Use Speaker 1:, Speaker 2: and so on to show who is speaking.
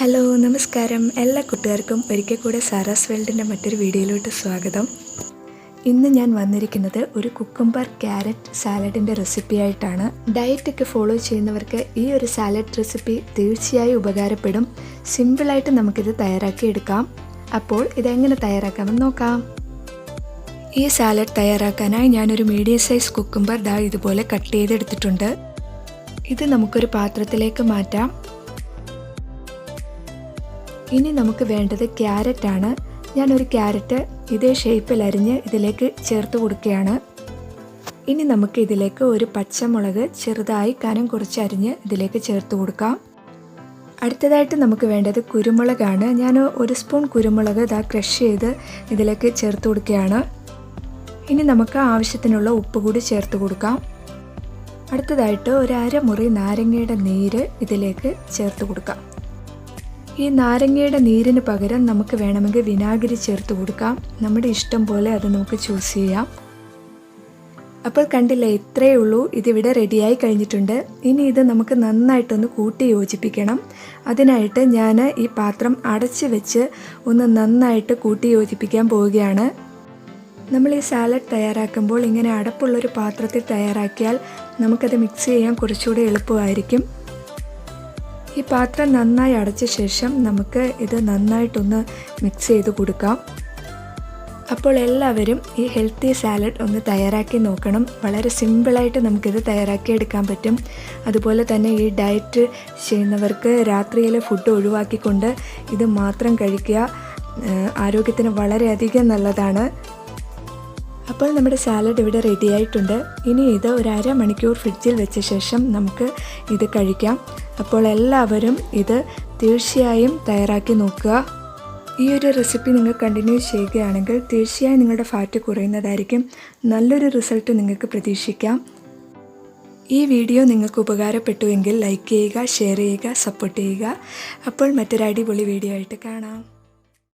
Speaker 1: Hello നമസ്കാരം. എല്ലാ കൂട്ടുകാർക്കും ഒരിക്കൽ കൂടെ സാറാസ് വേൾഡിന്റെ മറ്റൊരു വീഡിയോയിലോട്ട് സ്വാഗതം. ഇന്ന് ഞാൻ വന്നിരിക്കുന്നത് ഒരു കുക്കുംബർ ക്യാരറ്റ് സാലഡിന്റെ റെസിപ്പി ആയിട്ടാണ്. ഡയറ്റൊക്കെ ഫോളോ ചെയ്യുന്നവർക്ക് ഈ ഒരു സാലഡ് റെസിപ്പി തീർച്ചയായും ഉപകാരപ്പെടും. സിമ്പിളായിട്ട് നമുക്കിത് തയ്യാറാക്കി എടുക്കാം. അപ്പോൾ ഇതെങ്ങനെ തയ്യാറാക്കാമെന്ന് നോക്കാം. ഈ സാലഡ് തയ്യാറാക്കാനായി ഞാനൊരു മീഡിയം സൈസ് കുക്കുംബർ ദാ ഇതുപോലെ കട്ട് ചെയ്തെടുത്തിട്ടുണ്ട്. ഇത് നമുക്കൊരു പാത്രത്തിലേക്ക് മാറ്റാം. ഇനി നമുക്ക് വേണ്ടത് ക്യാരറ്റ് ആണ്. ഞാനൊരു ക്യാരറ്റ് ഇതേ ഷേപ്പിൽ അരിഞ്ഞ് ഇതിലേക്ക് ചേർത്ത് കൊടുക്കുകയാണ്. ഇനി നമുക്ക് ഇതിലേക്ക് ഒരു പച്ചമുളക് ചെറുതായി കനം കുറച്ച് അരിഞ്ഞ് ഇതിലേക്ക് ചേർത്ത് കൊടുക്കാം. അടുത്തതായിട്ട് നമുക്ക് വേണ്ടത് കുരുമുളകാണ്. ഞാൻ ഒരു സ്പൂൺ കുരുമുളക് ഇതാ ക്രഷ് ചെയ്ത് ഇതിലേക്ക് ചേർത്ത് കൊടുക്കുകയാണ്. ഇനി നമുക്ക് ആവശ്യത്തിനുള്ള ഉപ്പ് കൂടി ചേർത്ത് കൊടുക്കാം. അടുത്തതായിട്ട് ഒരു അരമുറി നാരങ്ങയുടെ നീര് ഇതിലേക്ക് ചേർത്ത് കൊടുക്കാം. ഈ നാരങ്ങയുടെ നീരിന് പകരം നമുക്ക് വേണമെങ്കിൽ വിനാഗിരി ചേർത്ത് കൊടുക്കാം. നമ്മുടെ ഇഷ്ടം പോലെ അത് നമുക്ക് ചൂസ് ചെയ്യാം. അപ്പോൾ കണ്ടില്ലേ ഇത്രയേ ഉള്ളൂ. ഇതിവിടെ റെഡിയായി കഴിഞ്ഞിട്ടുണ്ട്. ഇനി ഇത് നമുക്ക് നന്നായിട്ടൊന്ന് കൂട്ടി യോജിപ്പിക്കണം. അതിനായിട്ട് ഞാൻ ഈ പാത്രം അടച്ച് വെച്ച് ഒന്ന് നന്നായിട്ട് കൂട്ടി യോജിപ്പിക്കാൻ പോവുകയാണ്. നമ്മൾ ഈ സാലഡ് തയ്യാറാക്കുമ്പോൾ ഇങ്ങനെ അടപ്പുള്ളൊരു പാത്രത്തിൽ തയ്യാറാക്കിയാൽ നമുക്കത് മിക്സ് ചെയ്യാൻ കുറച്ചുകൂടി എളുപ്പമായിരിക്കും. ഈ പാത്രം നന്നായി അടച്ച ശേഷം നമുക്ക് ഇത് നന്നായിട്ടൊന്ന് മിക്സ് ചെയ്ത് കൊടുക്കാം. അപ്പോൾ എല്ലാവരും ഈ ഹെൽത്തി സാലഡ് ഒന്ന് തയ്യാറാക്കി നോക്കണം. വളരെ സിമ്പിളായിട്ട് നമുക്കിത് തയ്യാറാക്കി എടുക്കാൻ പറ്റും. അതുപോലെ തന്നെ ഈ ഡയറ്റ് ചെയ്യുന്നവർക്ക് രാത്രിയിലെ ഫുഡ് ഒഴിവാക്കിക്കൊണ്ട് ഇത് മാത്രം കഴിക്കുക ആരോഗ്യത്തിന് വളരെയധികം നല്ലതാണ്. അപ്പോൾ നമ്മുടെ സാലഡ് ഇവിടെ റെഡി ആയിട്ടുണ്ട്. ഇനി ഇത് ഒരു അരമണിക്കൂർ ഫ്രിഡ്ജിൽ വെച്ച ശേഷം നമുക്ക് ഇത് കഴിക്കാം. അപ്പോൾ എല്ലാവരും ഇത് തീർച്ചയായും തയ്യാറാക്കി നോക്കുക. ഈ ഒരു റെസിപ്പി നിങ്ങൾ കണ്ടിന്യൂ ചെയ്യുകയാണെങ്കിൽ തീർച്ചയായും നിങ്ങളുടെ ഫാറ്റ് കുറയുന്നതായിരിക്കും. നല്ലൊരു റിസൾട്ട് നിങ്ങൾക്ക് പ്രതീക്ഷിക്കാം. ഈ വീഡിയോ നിങ്ങൾക്ക് ഉപകാരപ്പെട്ടുവെങ്കിൽ ലൈക്ക് ചെയ്യുക ഷെയർ ചെയ്യുക സപ്പോർട്ട് ചെയ്യുക. അപ്പോൾ മറ്റൊരു അടിപൊളി വീഡിയോ ആയിട്ട് കാണാം.